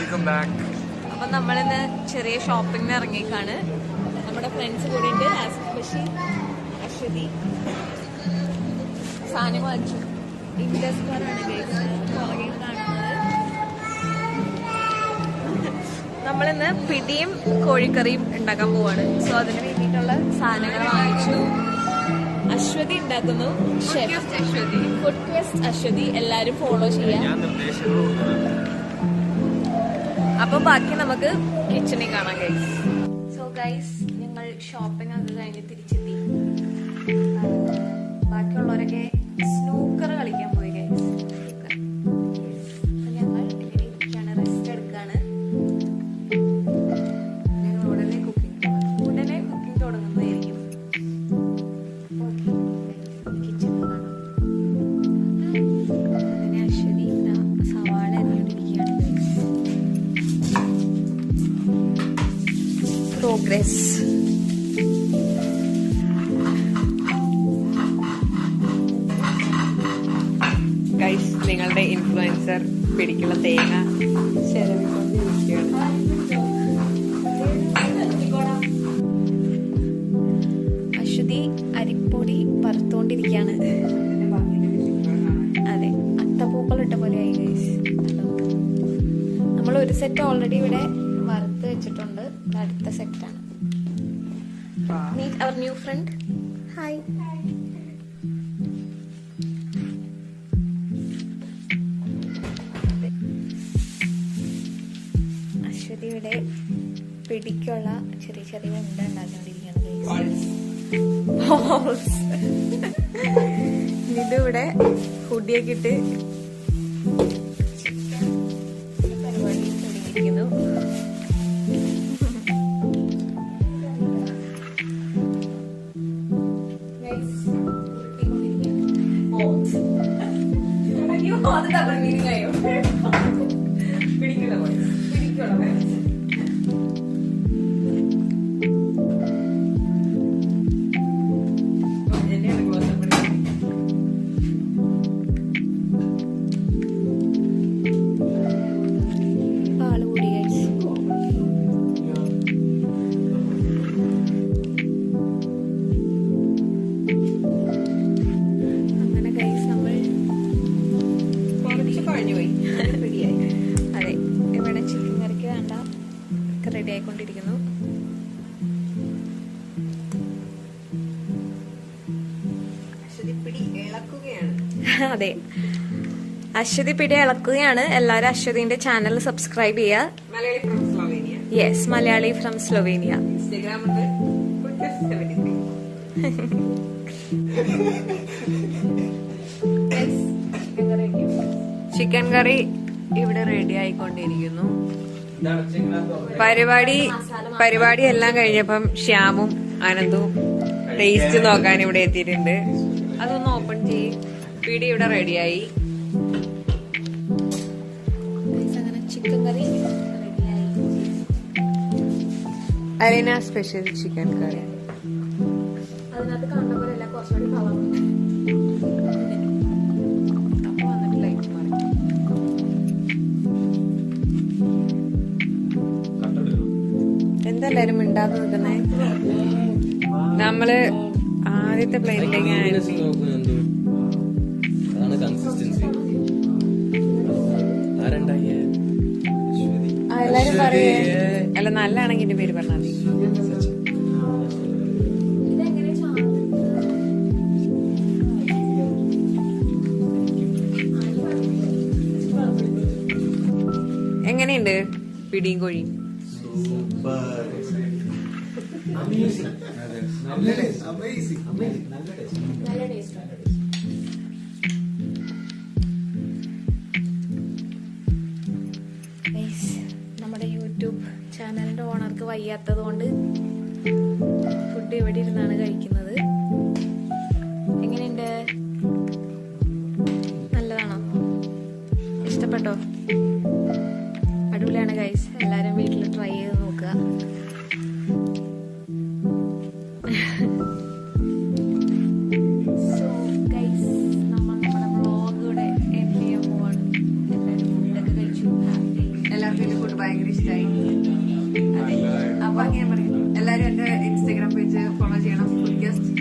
Welcome back അപ്പൊ നമ്മളിന്ന് ചെറിയ ഷോപ്പിംഗിന് ഇറങ്ങിക്കാണ് നമ്മുടെ ഫ്രണ്ട്സ് കൂടെ ഉണ്ട്. ആസിഫ് ബഷീർ അശ്വതി സാധനം വാങ്ങിച്ചു. ഇൻഡസ്കാറാണ് കാണുന്നത്. നമ്മളിന്ന് പിടിയും കോഴിക്കറിയും ഉണ്ടാക്കാൻ പോവാണ്. സോ അതിന് വേണ്ടിയിട്ടുള്ള സാധനങ്ങൾ വാങ്ങിച്ചു. അശ്വതി ഉണ്ടാക്കുന്നു. Chef Aswathy food quest Aswathy എല്ലാരും ഫോളോ ചെയ്യാം. അപ്പൊ ബാക്കി നമുക്ക് കിച്ചണിൽ കാണാം ഗൈസ് സോ ഗൈസ് ഞങ്ങൾ ഷോപ്പിംഗ് ഒക്കെ കഴിഞ്ഞ് തിരിച്ചെത്തി. ബാക്കിയുള്ളവരൊക്കെ സ്നൂക്കർ കളിക്കാൻ പ്രോഗ്രസ് ഗൈസ് നിങ്ങളുടെ ഇൻഫ്ലുവൻസർ പിടിക്കുള്ള തേങ്ങ. ചെലവിക്കൊണ്ടിരിക്കുകയാണ് അശ്വതി അരിപ്പൊടി വറുത്തോണ്ടിരിക്കുകയാണ് അതെ അത്തപ്പൂക്കൾ ഇട്ട പോലെ ആയി ഗൈസ് നമ്മൾ ഒരു സെറ്റ് ഓൾറെഡി ഇവിടെ വറുത്ത് വെച്ചിട്ടുണ്ട്. അടുത്ത സെറ്റാണ് meet our new friend hi Aswathy ഇവിടെ പിടിക്കുള്ള ചെറിയ ചെറിയ ഉണ്ട ഉണ്ടാക്കിക്കൊണ്ടിരിക്കുകയാണ്. ഇതിവിടെ ഹുഡിയൊക്കെ ഇട്ട് പരിപാടി തുടങ്ങിയിരിക്കുന്നു. പിടിക്കില്ല പിടിക്കുള്ള പാൽ കൂടി. കഴിച്ചു അങ്ങനെ ഇളക്കുകയാണ്. അതെ. അശ്വതി പിടി ഇളക്കുകയാണ്. എല്ലാവരും അശ്വതിന്റെ ചാനൽ സബ്സ്ക്രൈബ് ചെയ്യുക. Yes Malayali from Slovenia chicken curry ഇവിടെ റെഡി ആയിക്കൊണ്ടിരിക്കുന്നു. പരിപാടി പരിപാടി എല്ലാം കഴിഞ്ഞപ്പം ശ്യാമും അനന്തും ടേസ്റ്റ് നോക്കാൻ ഇവിടെ എത്തിയിട്ടുണ്ട്. അതൊന്ന് ഓപ്പൺ ചെയ്യും. പിടി ഇവിടെ റെഡിയായി chicken curry arena special chicken curry മിണ്ടാതെ നിൽക്കുന്നേ നമ്മൾ ആദ്യത്തെ പ്ലേറ്റിലേക്ക് എല്ലാരും പറയേ. അല്ല നല്ലാണെങ്കിൽ എന്റെ പേര് പറഞ്ഞാൽ മതി. എങ്ങനെയുണ്ട്? പിടിയും കോഴിയും. നമ്മുടെ യൂട്യൂബ് ചാനലിന്റെ ഓണർക്ക് വയ്യാത്തത് കൊണ്ട് ഫുഡ് ഇവിടെ ഇരുന്നാണ് കഴിക്കുന്നത്. എങ്ങനെയുണ്ട്? നല്ലതാണോ? ഇഷ്ടപ്പെട്ടോ? അടിപൊളിയാണ് ഗൈസ് എല്ലാരും വീട്ടിൽ ട്രൈ ചെയ്ത് നോക്കുക. അപ്പൊ അങ്ങനെ പറയാം എല്ലാരും എന്റെ ഇൻസ്റ്റാഗ്രാം പേജ് ഫോളോ ചെയ്യണം. ഗസ്റ്റ്